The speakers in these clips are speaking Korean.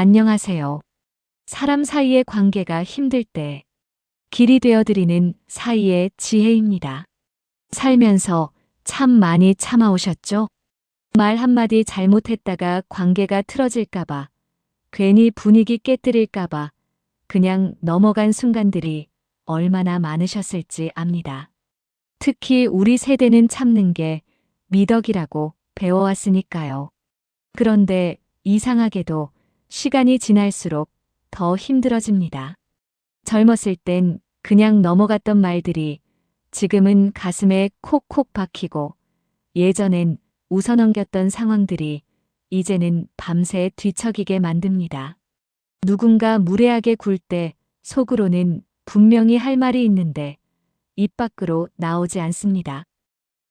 안녕하세요. 사람 사이의 관계가 힘들 때 길이 되어드리는 사이의 지혜입니다. 살면서 참 많이 참아오셨죠? 말 한마디 잘못했다가 관계가 틀어질까봐, 괜히 분위기 깨뜨릴까봐, 그냥 넘어간 순간들이 얼마나 많으셨을지 압니다. 특히 우리 세대는 참는 게 미덕이라고 배워왔으니까요. 그런데 이상하게도 시간이 지날수록 더 힘들어집니다. 젊었을 땐 그냥 넘어갔던 말들이 지금은 가슴에 콕콕 박히고 예전엔 웃어넘겼던 상황들이 이제는 밤새 뒤척이게 만듭니다. 누군가 무례하게 굴 때 속으로는 분명히 할 말이 있는데 입 밖으로 나오지 않습니다.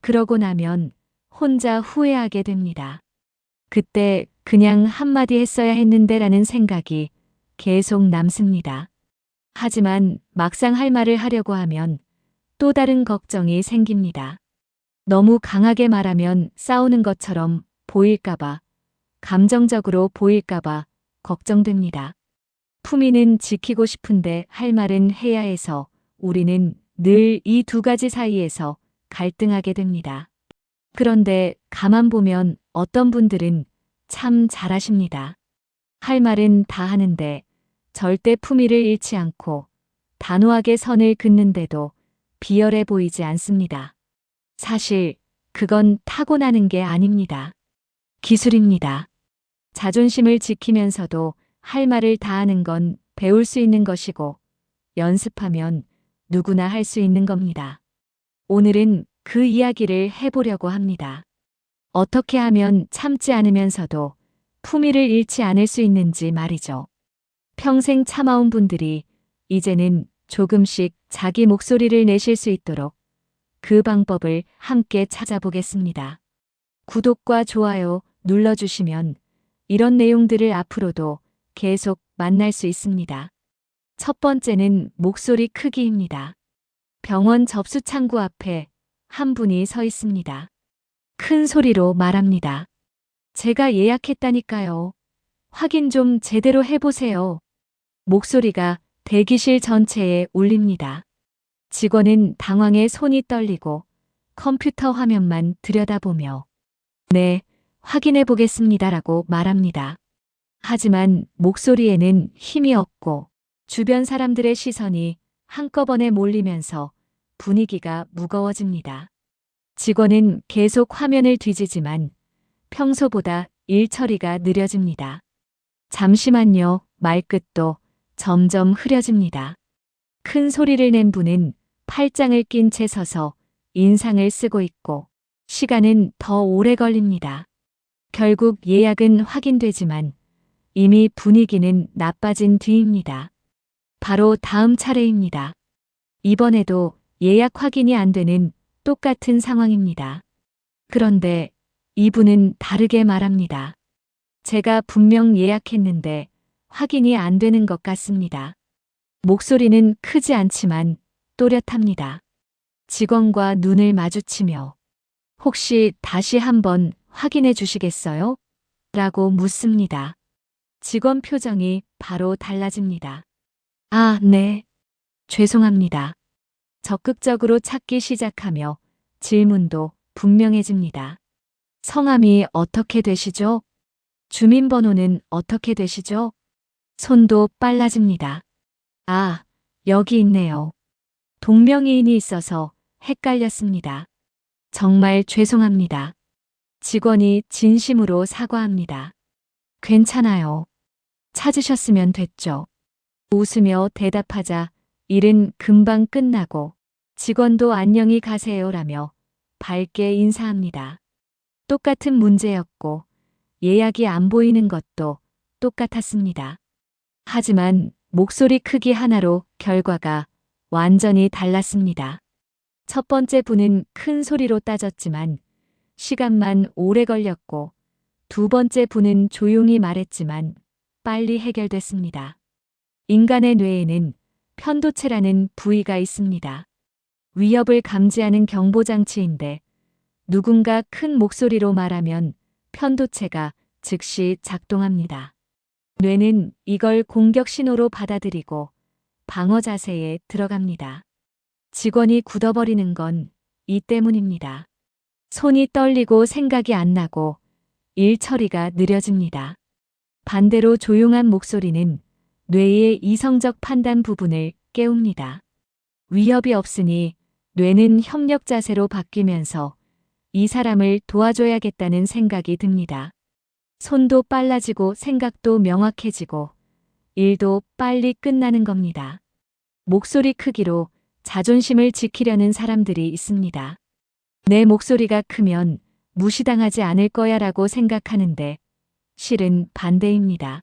그러고 나면 혼자 후회하게 됩니다. 그때 그냥 한마디 했어야 했는데 라는 생각이 계속 남습니다. 하지만 막상 할 말을 하려고 하면 또 다른 걱정이 생깁니다. 너무 강하게 말하면 싸우는 것처럼 보일까봐, 감정적으로 보일까봐 걱정됩니다. 품위는 지키고 싶은데 할 말은 해야 해서 우리는 늘 이 두 가지 사이에서 갈등하게 됩니다. 그런데 가만 보면 어떤 분들은 참 잘하십니다. 할 말은 다 하는데 절대 품위를 잃지 않고 단호하게 선을 긋는데도 비열해 보이지 않습니다. 사실 그건 타고나는 게 아닙니다. 기술입니다. 자존심을 지키면서도 할 말을 다 하는 건 배울 수 있는 것이고 연습하면 누구나 할 수 있는 겁니다. 오늘은 그 이야기를 해보려고 합니다. 어떻게 하면 참지 않으면서도 품위를 잃지 않을 수 있는지 말이죠. 평생 참아온 분들이 이제는 조금씩 자기 목소리를 내실 수 있도록 그 방법을 함께 찾아보겠습니다. 구독과 좋아요 눌러주시면 이런 내용들을 앞으로도 계속 만날 수 있습니다. 첫 번째는 목소리 크기입니다. 병원 접수 창구 앞에 한 분이 서 있습니다. 큰 소리로 말합니다. 제가 예약했다니까요. 확인 좀 제대로 해보세요. 목소리가 대기실 전체에 울립니다. 직원은 당황해 손이 떨리고 컴퓨터 화면만 들여다보며 네, 확인해 보겠습니다라고 말합니다. 하지만 목소리에는 힘이 없고 주변 사람들의 시선이 한꺼번에 몰리면서 분위기가 무거워집니다. 직원은 계속 화면을 뒤지지만 평소보다 일 처리가 느려집니다. 잠시만요, 말끝도 점점 흐려집니다. 큰 소리를 낸 분은 팔짱을 낀 채 서서 인상을 쓰고 있고 시간은 더 오래 걸립니다. 결국 예약은 확인되지만 이미 분위기는 나빠진 뒤입니다. 바로 다음 차례입니다. 이번에도 예약 확인이 안 되는 똑같은 상황입니다. 그런데 이분은 다르게 말합니다. 제가 분명 예약했는데 확인이 안 되는 것 같습니다. 목소리는 크지 않지만 또렷합니다. 직원과 눈을 마주치며 혹시 다시 한번 확인해 주시겠어요? 라고 묻습니다. 직원 표정이 바로 달라집니다. 아, 네. 죄송합니다. 적극적으로 찾기 시작하며 질문도 분명해집니다. 성함이 어떻게 되시죠? 주민번호는 어떻게 되시죠? 손도 빨라집니다. 아, 여기 있네요. 동명이인이 있어서 헷갈렸습니다. 정말 죄송합니다. 직원이 진심으로 사과합니다. 괜찮아요. 찾으셨으면 됐죠. 웃으며 대답하자 일은 금방 끝나고 직원도 안녕히 가세요라며 밝게 인사합니다. 똑같은 문제였고 예약이 안 보이는 것도 똑같았습니다. 하지만 목소리 크기 하나로 결과가 완전히 달랐습니다. 첫 번째 분은 큰 소리로 따졌지만 시간만 오래 걸렸고 두 번째 분은 조용히 말했지만 빨리 해결됐습니다. 인간의 뇌에는 편도체라는 부위가 있습니다. 위협을 감지하는 경보장치인데 누군가 큰 목소리로 말하면 편도체가 즉시 작동합니다. 뇌는 이걸 공격 신호로 받아들이고 방어 자세에 들어갑니다. 직원이 굳어버리는 건 이 때문입니다. 손이 떨리고 생각이 안 나고 일 처리가 느려집니다. 반대로 조용한 목소리는 뇌의 이성적 판단 부분을 깨웁니다. 위협이 없으니 뇌는 협력 자세로 바뀌면서 이 사람을 도와줘야겠다는 생각이 듭니다. 손도 빨라지고 생각도 명확해지고 일도 빨리 끝나는 겁니다. 목소리 크기로 자존심을 지키려는 사람들이 있습니다. 내 목소리가 크면 무시당하지 않을 거야 라고 생각하는데 실은 반대입니다.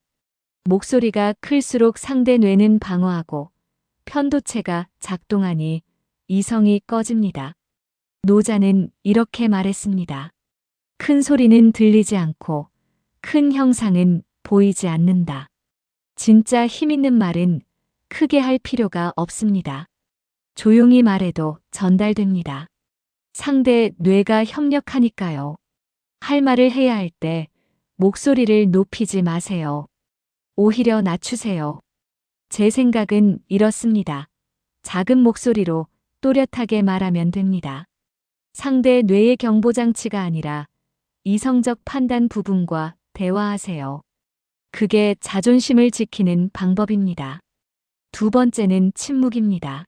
목소리가 클수록 상대 뇌는 방어하고 편도체가 작동하니 이성이 꺼집니다. 노자는 이렇게 말했습니다. 큰 소리는 들리지 않고 큰 형상은 보이지 않는다. 진짜 힘 있는 말은 크게 할 필요가 없습니다. 조용히 말해도 전달됩니다. 상대 뇌가 협력하니까요. 할 말을 해야 할 때 목소리를 높이지 마세요. 오히려 낮추세요. 제 생각은 이렇습니다. 작은 목소리로 또렷하게 말하면 됩니다. 상대 뇌의 경보장치가 아니라 이성적 판단 부분과 대화하세요. 그게 자존심을 지키는 방법입니다. 두 번째는 침묵입니다.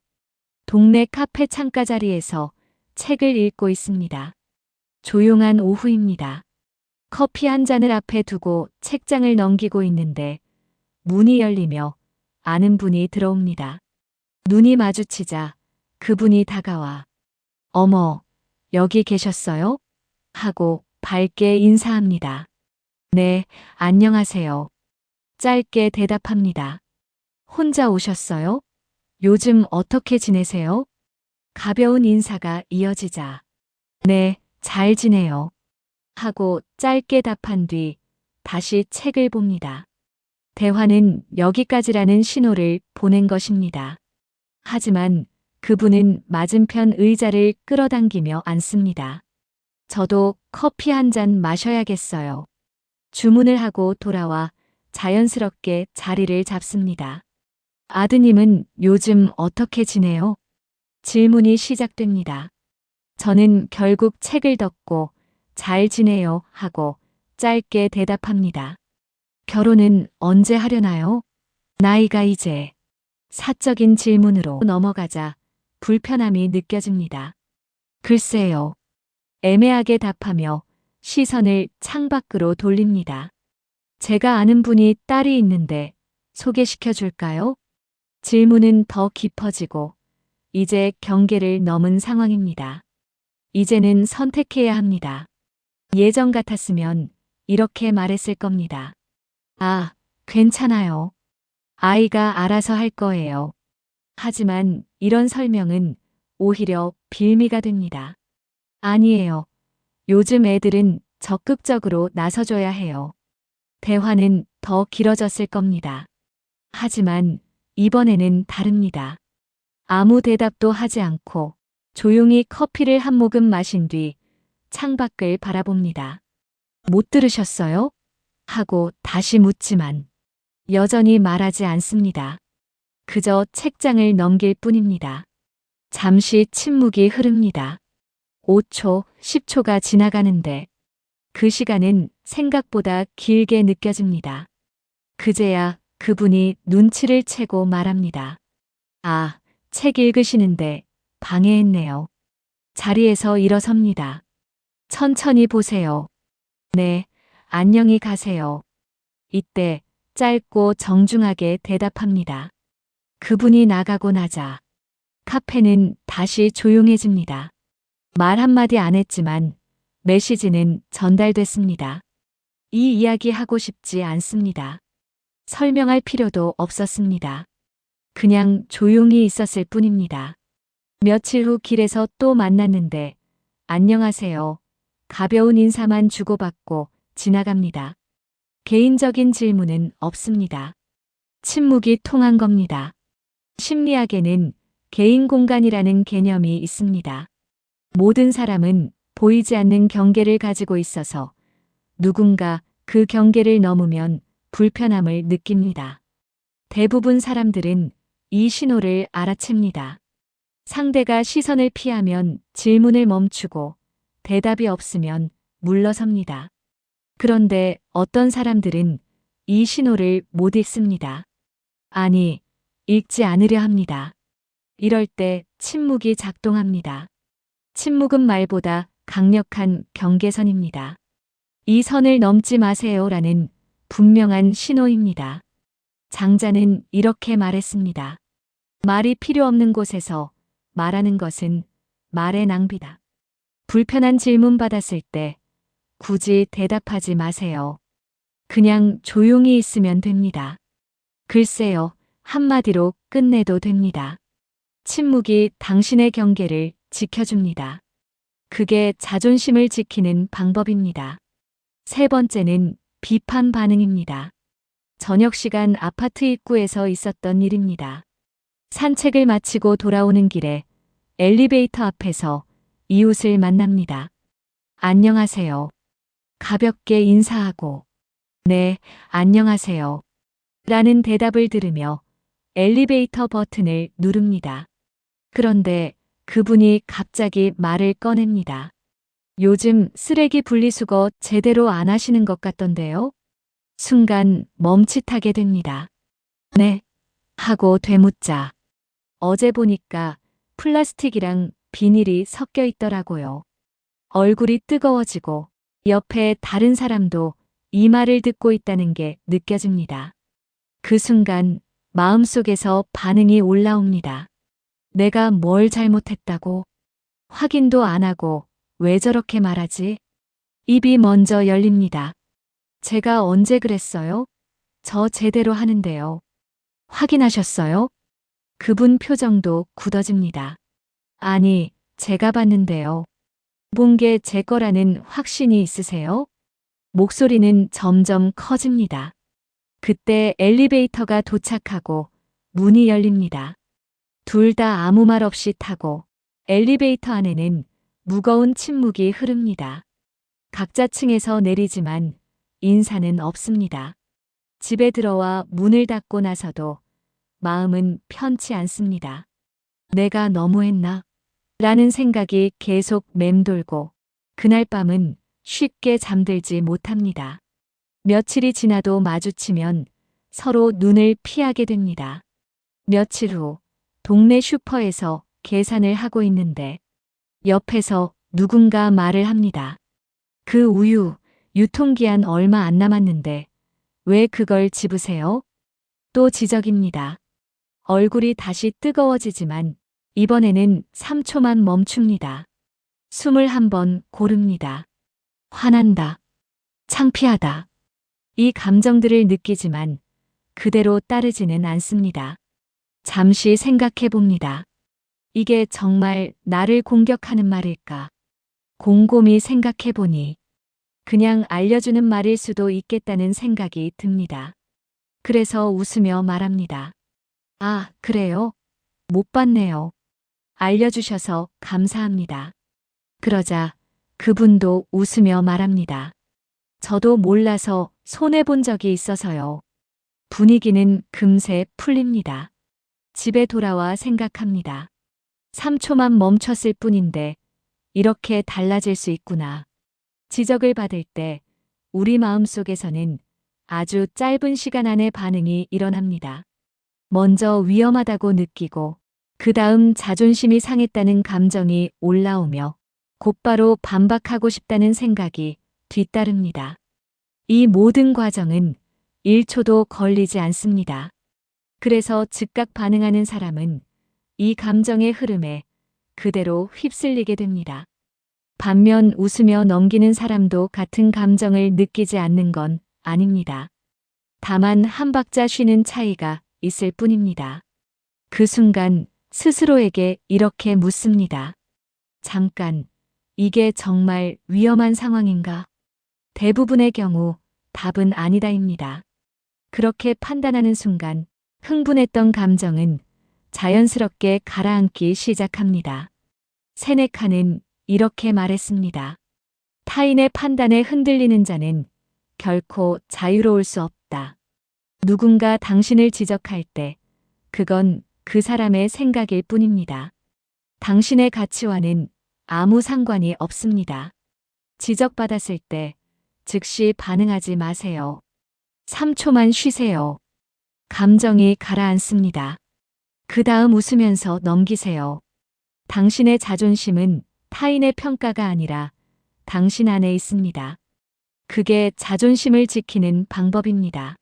동네 카페 창가 자리에서 책을 읽고 있습니다. 조용한 오후입니다. 커피 한 잔을 앞에 두고 책장을 넘기고 있는데 문이 열리며 아는 분이 들어옵니다. 눈이 마주치자 그분이 다가와 어머, 여기 계셨어요? 하고 밝게 인사합니다. 네, 안녕하세요. 짧게 대답합니다. 혼자 오셨어요? 요즘 어떻게 지내세요? 가벼운 인사가 이어지자. 네, 잘 지내요. 하고 짧게 답한 뒤 다시 책을 봅니다. 대화는 여기까지라는 신호를 보낸 것입니다. 하지만 그분은 맞은편 의자를 끌어당기며 앉습니다. 저도 커피 한 잔 마셔야겠어요. 주문을 하고 돌아와 자연스럽게 자리를 잡습니다. 아드님은 요즘 어떻게 지내요? 질문이 시작됩니다. 저는 결국 책을 덮고 잘 지내요 하고 짧게 대답합니다. 결혼은 언제 하려나요? 나이가 이제 사적인 질문으로 넘어가자 불편함이 느껴집니다. 글쎄요. 애매하게 답하며 시선을 창밖으로 돌립니다. 제가 아는 분이 딸이 있는데 소개시켜 줄까요? 질문은 더 깊어지고 이제 경계를 넘은 상황입니다. 이제는 선택해야 합니다. 예전 같았으면 이렇게 말했을 겁니다. 아, 괜찮아요. 아이가 알아서 할 거예요. 하지만 이런 설명은 오히려 빌미가 됩니다. 아니에요. 요즘 애들은 적극적으로 나서줘야 해요. 대화는 더 길어졌을 겁니다. 하지만 이번에는 다릅니다. 아무 대답도 하지 않고 조용히 커피를 한 모금 마신 뒤 창밖을 바라봅니다. 못 들으셨어요? 하고 다시 묻지만 여전히 말하지 않습니다. 그저 책장을 넘길 뿐입니다. 잠시 침묵이 흐릅니다. 5초, 10초가 지나가는데 그 시간은 생각보다 길게 느껴집니다. 그제야 그분이 눈치를 채고 말합니다. 아, 책 읽으시는데 방해했네요. 자리에서 일어섭니다. 천천히 보세요. 네, 안녕히 가세요. 이때 짧고 정중하게 대답합니다. 그분이 나가고 나자 카페는 다시 조용해집니다. 말 한마디 안 했지만 메시지는 전달됐습니다. 이 이야기 하고 싶지 않습니다. 설명할 필요도 없었습니다. 그냥 조용히 있었을 뿐입니다. 며칠 후 길에서 또 만났는데 안녕하세요. 가벼운 인사만 주고받고 지나갑니다. 개인적인 질문은 없습니다. 침묵이 통한 겁니다. 심리학에는 개인 공간이라는 개념이 있습니다. 모든 사람은 보이지 않는 경계를 가지고 있어서 누군가 그 경계를 넘으면 불편함을 느낍니다. 대부분 사람들은 이 신호를 알아챕니다. 상대가 시선을 피하면 질문을 멈추고 대답이 없으면 물러섭니다. 그런데 어떤 사람들은 이 신호를 못 읽습니다. 아니, 읽지 않으려 합니다. 이럴 때 침묵이 작동합니다. 침묵은 말보다 강력한 경계선입니다. 이 선을 넘지 마세요라는 분명한 신호입니다. 장자는 이렇게 말했습니다. 말이 필요 없는 곳에서 말하는 것은 말의 낭비다. 불편한 질문 받았을 때 굳이 대답하지 마세요. 그냥 조용히 있으면 됩니다. 글쎄요, 한마디로 끝내도 됩니다. 침묵이 당신의 경계를 지켜줍니다. 그게 자존심을 지키는 방법입니다. 세 번째는 비판 반응입니다. 저녁 시간 아파트 입구에서 있었던 일입니다. 산책을 마치고 돌아오는 길에 엘리베이터 앞에서 이웃을 만납니다. 안녕하세요. 가볍게 인사하고, 네, 안녕하세요. 라는 대답을 들으며 엘리베이터 버튼을 누릅니다. 그런데 그분이 갑자기 말을 꺼냅니다. 요즘 쓰레기 분리수거 제대로 안 하시는 것 같던데요? 순간 멈칫하게 됩니다. 네. 하고 되묻자. 어제 보니까 플라스틱이랑 비닐이 섞여 있더라고요. 얼굴이 뜨거워지고 옆에 다른 사람도 이 말을 듣고 있다는 게 느껴집니다. 그 순간 마음속에서 반응이 올라옵니다. 내가 뭘 잘못했다고? 확인도 안 하고 왜 저렇게 말하지? 입이 먼저 열립니다. 제가 언제 그랬어요? 저 제대로 하는데요. 확인하셨어요? 그분 표정도 굳어집니다. 아니, 제가 봤는데요. 본 게 제 거라는 확신이 있으세요? 목소리는 점점 커집니다. 그때 엘리베이터가 도착하고 문이 열립니다. 둘 다 아무 말 없이 타고 엘리베이터 안에는 무거운 침묵이 흐릅니다. 각자 층에서 내리지만 인사는 없습니다. 집에 들어와 문을 닫고 나서도 마음은 편치 않습니다. 내가 너무했나? 라는 생각이 계속 맴돌고 그날 밤은 쉽게 잠들지 못합니다. 며칠이 지나도 마주치면 서로 눈을 피하게 됩니다. 며칠 후 동네 슈퍼에서 계산을 하고 있는데 옆에서 누군가 말을 합니다. 그 우유 유통기한 얼마 안 남았는데 왜 그걸 집으세요? 또 지적입니다. 얼굴이 다시 뜨거워지지만 이번에는 3초만 멈춥니다. 숨을 한번 고릅니다. 화난다. 창피하다. 이 감정들을 느끼지만 그대로 따르지는 않습니다. 잠시 생각해 봅니다. 이게 정말 나를 공격하는 말일까? 곰곰이 생각해 보니 그냥 알려주는 말일 수도 있겠다는 생각이 듭니다. 그래서 웃으며 말합니다. 아, 그래요? 못 봤네요. 알려주셔서 감사합니다. 그러자 그분도 웃으며 말합니다. 저도 몰라서 손해본 적이 있어서요. 분위기는 금세 풀립니다. 집에 돌아와 생각합니다. 3초만 멈췄을 뿐인데 이렇게 달라질 수 있구나. 지적을 받을 때 우리 마음속에서는 아주 짧은 시간 안에 반응이 일어납니다. 먼저 위험하다고 느끼고 그 다음 자존심이 상했다는 감정이 올라오며 곧바로 반박하고 싶다는 생각이 뒤따릅니다. 이 모든 과정은 1초도 걸리지 않습니다. 그래서 즉각 반응하는 사람은 이 감정의 흐름에 그대로 휩쓸리게 됩니다. 반면 웃으며 넘기는 사람도 같은 감정을 느끼지 않는 건 아닙니다. 다만 한 박자 쉬는 차이가 있을 뿐입니다. 그 순간 스스로에게 이렇게 묻습니다. 잠깐, 이게 정말 위험한 상황인가? 대부분의 경우 답은 아니다입니다. 그렇게 판단하는 순간 흥분했던 감정은 자연스럽게 가라앉기 시작합니다. 세네카는 이렇게 말했습니다. 타인의 판단에 흔들리는 자는 결코 자유로울 수 없다. 누군가 당신을 지적할 때 그건 그 사람의 생각일 뿐입니다. 당신의 가치와는 아무 상관이 없습니다. 지적받았을 때 즉시 반응하지 마세요. 3초만 쉬세요. 감정이 가라앉습니다. 그 다음 웃으면서 넘기세요. 당신의 자존심은 타인의 평가가 아니라 당신 안에 있습니다. 그게 자존심을 지키는 방법입니다.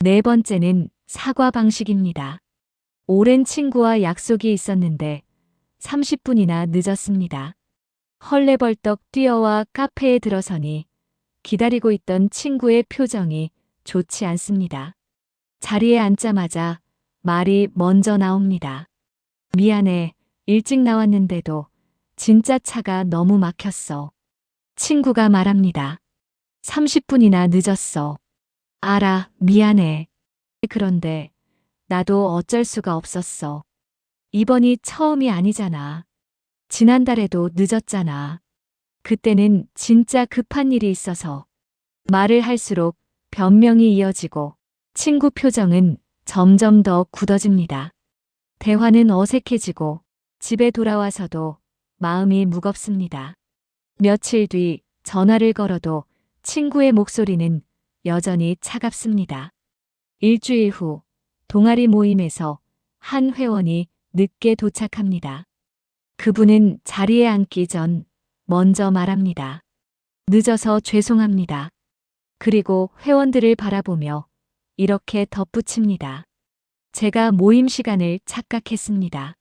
네 번째는 사과 방식입니다. 오랜 친구와 약속이 있었는데 30분이나 늦었습니다. 헐레벌떡 뛰어와 카페에 들어서니 기다리고 있던 친구의 표정이 좋지 않습니다. 자리에 앉자마자 말이 먼저 나옵니다. 미안해. 일찍 나왔는데도 진짜 차가 너무 막혔어. 친구가 말합니다. 30분이나 늦었어. 알아, 미안해. 그런데 나도 어쩔 수가 없었어. 이번이 처음이 아니잖아. 지난달에도 늦었잖아. 그때는 진짜 급한 일이 있어서 말을 할수록 변명이 이어지고 친구 표정은 점점 더 굳어집니다. 대화는 어색해지고 집에 돌아와서도 마음이 무겁습니다. 며칠 뒤 전화를 걸어도 친구의 목소리는 여전히 차갑습니다. 일주일 후 동아리 모임에서 한 회원이 늦게 도착합니다. 그분은 자리에 앉기 전 먼저 말합니다. 늦어서 죄송합니다. 그리고 회원들을 바라보며 이렇게 덧붙입니다. 제가 모임 시간을 착각했습니다.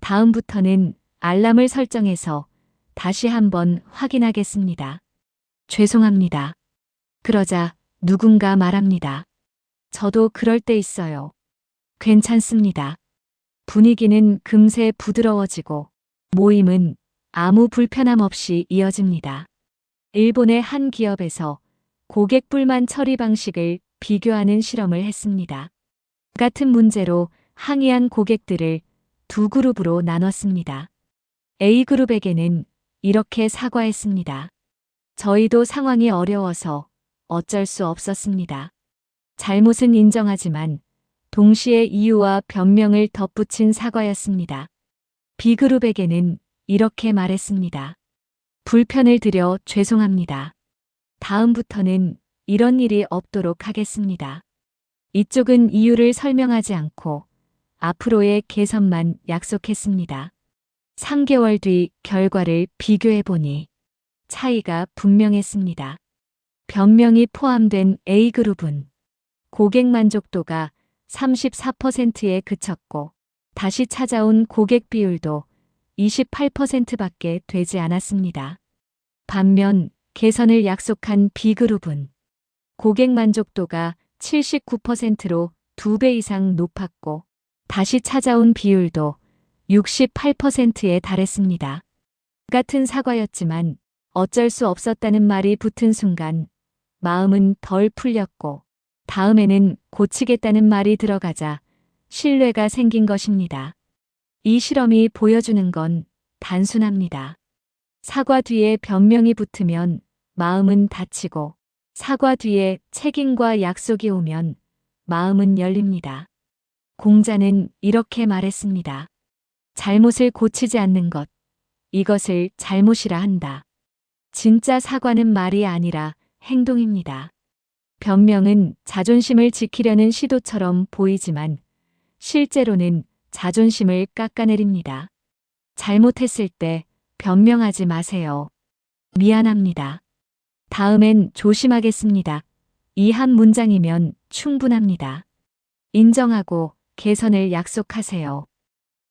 다음부터는 알람을 설정해서 다시 한번 확인하겠습니다. 죄송합니다. 그러자 누군가 말합니다. 저도 그럴 때 있어요. 괜찮습니다. 분위기는 금세 부드러워지고 모임은 아무 불편함 없이 이어집니다. 일본의 한 기업에서 고객 불만 처리 방식을 비교하는 실험을 했습니다. 같은 문제로 항의한 고객들을 두 그룹으로 나눴습니다. A그룹에게는 이렇게 사과했습니다. 저희도 상황이 어려워서 어쩔 수 없었습니다. 잘못은 인정하지만 동시에 이유와 변명을 덧붙인 사과였습니다. B그룹에게는 이렇게 말했습니다. 불편을 드려 죄송합니다. 다음부터는 이런 일이 없도록 하겠습니다. 이쪽은 이유를 설명하지 않고 앞으로의 개선만 약속했습니다. 3개월 뒤 결과를 비교해 보니 차이가 분명했습니다. 변명이 포함된 A그룹은 고객 만족도가 34%에 그쳤고 다시 찾아온 고객 비율도 28%밖에 되지 않았습니다. 반면 개선을 약속한 B그룹은 고객 만족도가 79%로 2배 이상 높았고 다시 찾아온 비율도 68%에 달했습니다. 같은 사과였지만 어쩔 수 없었다는 말이 붙은 순간 마음은 덜 풀렸고 다음에는 고치겠다는 말이 들어가자 신뢰가 생긴 것입니다. 이 실험이 보여주는 건 단순합니다. 사과 뒤에 변명이 붙으면 마음은 다치고 사과 뒤에 책임과 약속이 오면 마음은 열립니다. 공자는 이렇게 말했습니다. 잘못을 고치지 않는 것, 이것을 잘못이라 한다. 진짜 사과는 말이 아니라 행동입니다. 변명은 자존심을 지키려는 시도처럼 보이지만 실제로는 자존심을 깎아내립니다. 잘못했을 때 변명하지 마세요. 미안합니다. 다음엔 조심하겠습니다. 이 한 문장이면 충분합니다. 인정하고 개선을 약속하세요.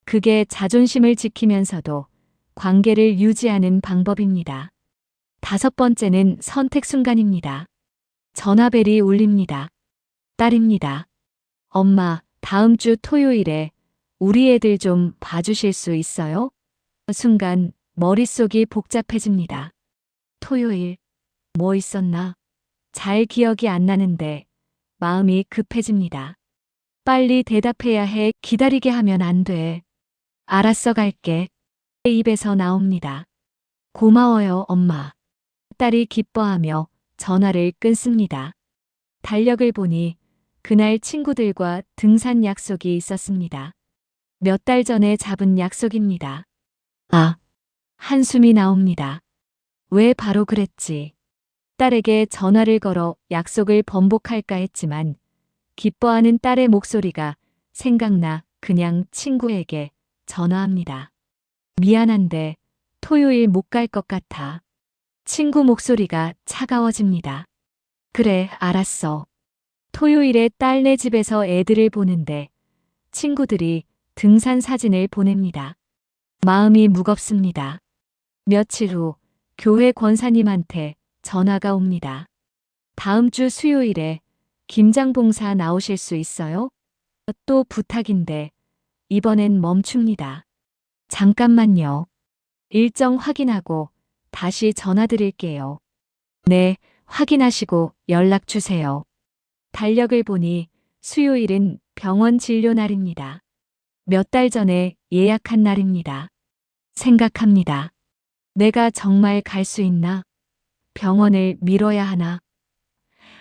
그게 자존심을 지키면서도 관계를 유지하는 방법입니다. 다섯 번째는 선택 순간입니다. 전화벨이 울립니다. 딸입니다. 엄마, 다음 주 토요일에 우리 애들 좀 봐주실 수 있어요? 순간 머릿속이 복잡해집니다. 토요일, 뭐 있었나? 잘 기억이 안 나는데 마음이 급해집니다. 빨리 대답해야 해. 기다리게 하면 안 돼. 알았어 갈게. 입에서 나옵니다. 고마워요, 엄마. 딸이 기뻐하며 전화를 끊습니다. 달력을 보니 그날 친구들과 등산 약속이 있었습니다. 몇 달 전에 잡은 약속입니다. 아, 한숨이 나옵니다. 왜 바로 그랬지? 딸에게 전화를 걸어 약속을 번복할까 했지만 기뻐하는 딸의 목소리가 생각나 그냥 친구에게 전화합니다. 미안한데 토요일 못 갈 것 같아. 친구 목소리가 차가워집니다. 그래, 알았어. 토요일에 딸네 집에서 애들을 보는데 친구들이 등산 사진을 보냅니다. 마음이 무겁습니다. 며칠 후 교회 권사님한테 전화가 옵니다. 다음 주 수요일에 김장 봉사 나오실 수 있어요? 또 부탁인데 이번엔 멈춥니다. 잠깐만요. 일정 확인하고 다시 전화드릴게요. 네, 확인하시고 연락 주세요. 달력을 보니 수요일은 병원 진료 날입니다. 몇 달 전에 예약한 날입니다. 생각합니다. 내가 정말 갈 수 있나? 병원을 미뤄야 하나?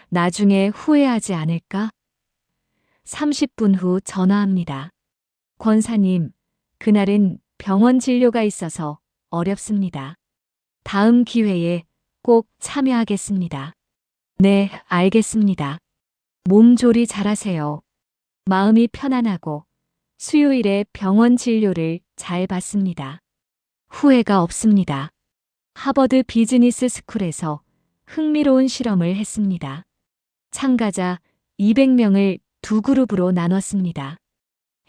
나중에 후회하지 않을까? 30분 후 전화합니다. 권사님, 그날은 병원 진료가 있어서 어렵습니다. 다음 기회에 꼭 참여하겠습니다. 네, 알겠습니다. 몸조리 잘하세요. 마음이 편안하고 수요일에 병원 진료를 잘 받습니다. 후회가 없습니다. 하버드 비즈니스 스쿨에서 흥미로운 실험을 했습니다. 참가자 200명을 두 그룹으로 나눴습니다.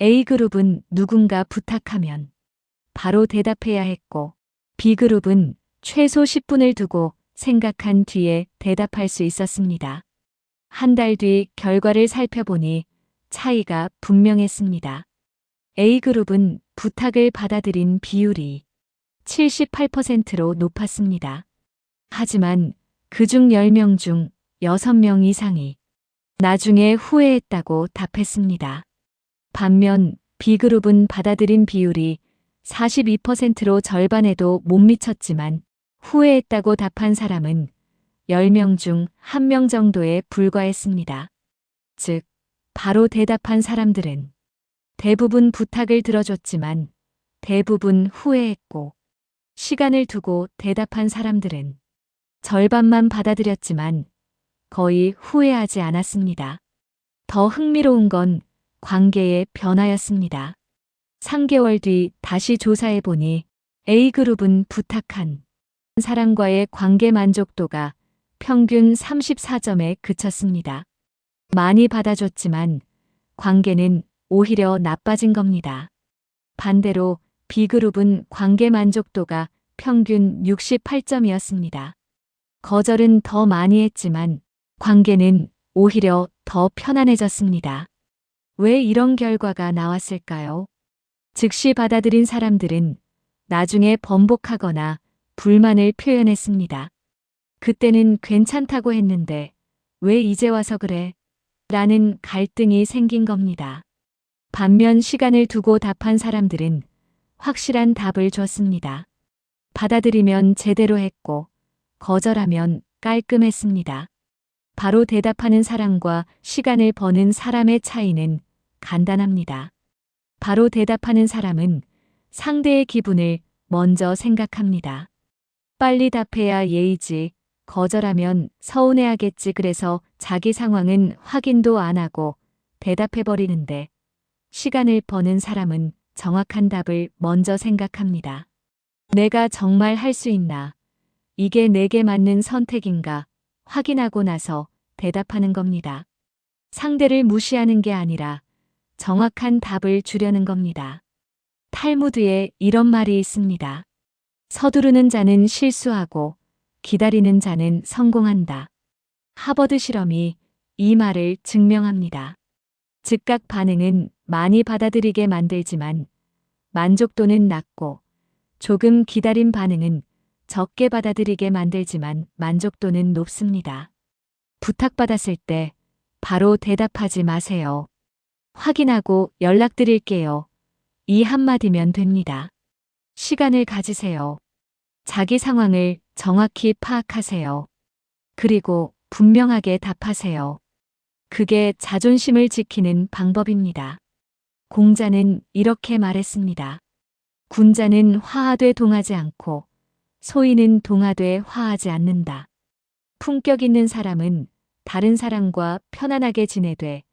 A그룹은 누군가 부탁하면 바로 대답해야 했고 B그룹은 최소 10분을 두고 생각한 뒤에 대답할 수 있었습니다. 한 달 뒤 결과를 살펴보니 차이가 분명했습니다. A그룹은 부탁을 받아들인 비율이 78%로 높았습니다. 하지만 그중 10명 중 6명 이상이 나중에 후회했다고 답했습니다. 반면 B그룹은 받아들인 비율이 42%로 절반에도 못 미쳤지만 후회했다고 답한 사람은 10명 중 1명 정도에 불과했습니다. 즉, 바로 대답한 사람들은 대부분 부탁을 들어줬지만 대부분 후회했고 시간을 두고 대답한 사람들은 절반만 받아들였지만 거의 후회하지 않았습니다. 더 흥미로운 건 관계의 변화였습니다. 3개월 뒤 다시 조사해 보니 A그룹은 부탁한 사람과의 관계 만족도가 평균 34점에 그쳤습니다. 많이 받아줬지만 관계는 오히려 나빠진 겁니다. 반대로 B그룹은 관계 만족도가 평균 68점이었습니다. 거절은 더 많이 했지만 관계는 오히려 더 편안해졌습니다. 왜 이런 결과가 나왔을까요? 즉시 받아들인 사람들은 나중에 번복하거나 불만을 표현했습니다. 그때는 괜찮다고 했는데 왜 이제 와서 그래? 라는 갈등이 생긴 겁니다. 반면 시간을 두고 답한 사람들은 확실한 답을 줬습니다. 받아들이면 제대로 했고 거절하면 깔끔했습니다. 바로 대답하는 사람과 시간을 버는 사람의 차이는 간단합니다. 바로 대답하는 사람은 상대의 기분을 먼저 생각합니다. 빨리 답해야 예의지, 거절하면 서운해하겠지 그래서 자기 상황은 확인도 안 하고 대답해버리는데 시간을 버는 사람은 정확한 답을 먼저 생각합니다. 내가 정말 할 수 있나? 이게 내게 맞는 선택인가? 확인하고 나서 대답하는 겁니다. 상대를 무시하는 게 아니라 정확한 답을 주려는 겁니다. 탈무드에 이런 말이 있습니다. 서두르는 자는 실수하고 기다리는 자는 성공한다. 하버드 실험이 이 말을 증명합니다. 즉각 반응은 많이 받아들이게 만들지만 만족도는 낮고 조금 기다린 반응은 적게 받아들이게 만들지만 만족도는 높습니다. 부탁받았을 때 바로 대답하지 마세요. 확인하고 연락드릴게요. 이 한마디면 됩니다. 시간을 가지세요. 자기 상황을 정확히 파악하세요. 그리고 분명하게 답하세요. 그게 자존심을 지키는 방법입니다. 공자는 이렇게 말했습니다. 군자는 화하되 동하지 않고 소인은 동하되 화하지 않는다. 품격 있는 사람은 다른 사람과 편안하게 지내되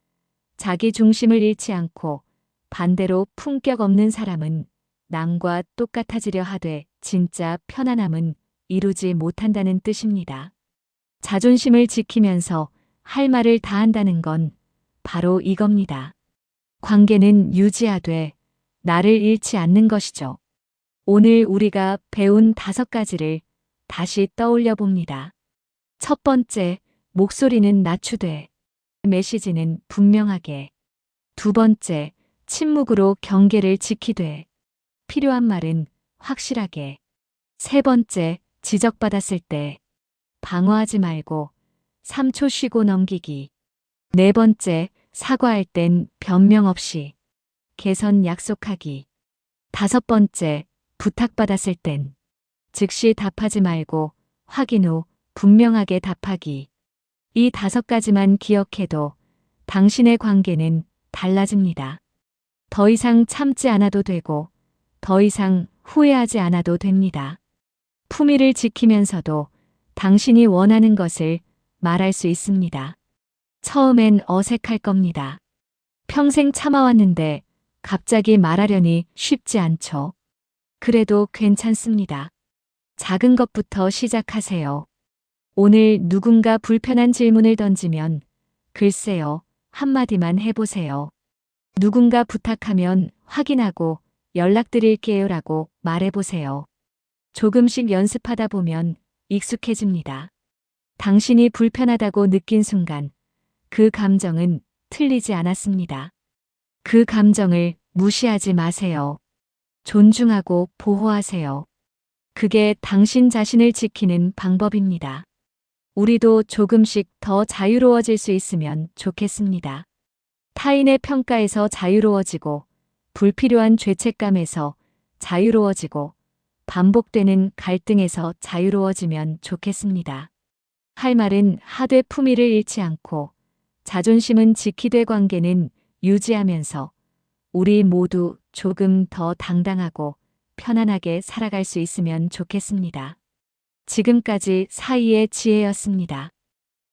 자기 중심을 잃지 않고 반대로 품격 없는 사람은 남과 똑같아지려 하되 진짜 편안함은 이루지 못한다는 뜻입니다. 자존심을 지키면서 할 말을 다 한다는 건 바로 이겁니다. 관계는 유지하되 나를 잃지 않는 것이죠. 오늘 우리가 배운 다섯 가지를 다시 떠올려 봅니다. 첫 번째, 목소리는 낮추되, 메시지는 분명하게. 두 번째, 침묵으로 경계를 지키되, 필요한 말은 확실하게. 세 번째, 지적받았을 때, 방어하지 말고 3초 쉬고 넘기기. 네 번째, 사과할 땐 변명 없이 개선 약속하기. 다섯 번째, 부탁받았을 땐 즉시 답하지 말고 확인 후 분명하게 답하기. 이 다섯 가지만 기억해도 당신의 관계는 달라집니다. 더 이상 참지 않아도 되고 더 이상 후회하지 않아도 됩니다. 품위를 지키면서도 당신이 원하는 것을 말할 수 있습니다. 처음엔 어색할 겁니다. 평생 참아왔는데 갑자기 말하려니 쉽지 않죠. 그래도 괜찮습니다. 작은 것부터 시작하세요. 오늘 누군가 불편한 질문을 던지면 글쎄요, 한마디만 해보세요. 누군가 부탁하면 확인하고 연락드릴게요라고 말해보세요. 조금씩 연습하다 보면 익숙해집니다. 당신이 불편하다고 느낀 순간 그 감정은 틀리지 않았습니다. 그 감정을 무시하지 마세요. 존중하고 보호하세요. 그게 당신 자신을 지키는 방법입니다. 우리도 조금씩 더 자유로워질 수 있으면 좋겠습니다. 타인의 평가에서 자유로워지고 불필요한 죄책감에서 자유로워지고 반복되는 갈등에서 자유로워지면 좋겠습니다. 할 말은 하되 품위를 잃지 않고 자존심은 지키되 관계는 유지하면서 우리 모두 조금 더 당당하고 편안하게 살아갈 수 있으면 좋겠습니다. 지금까지 사이의 지혜였습니다.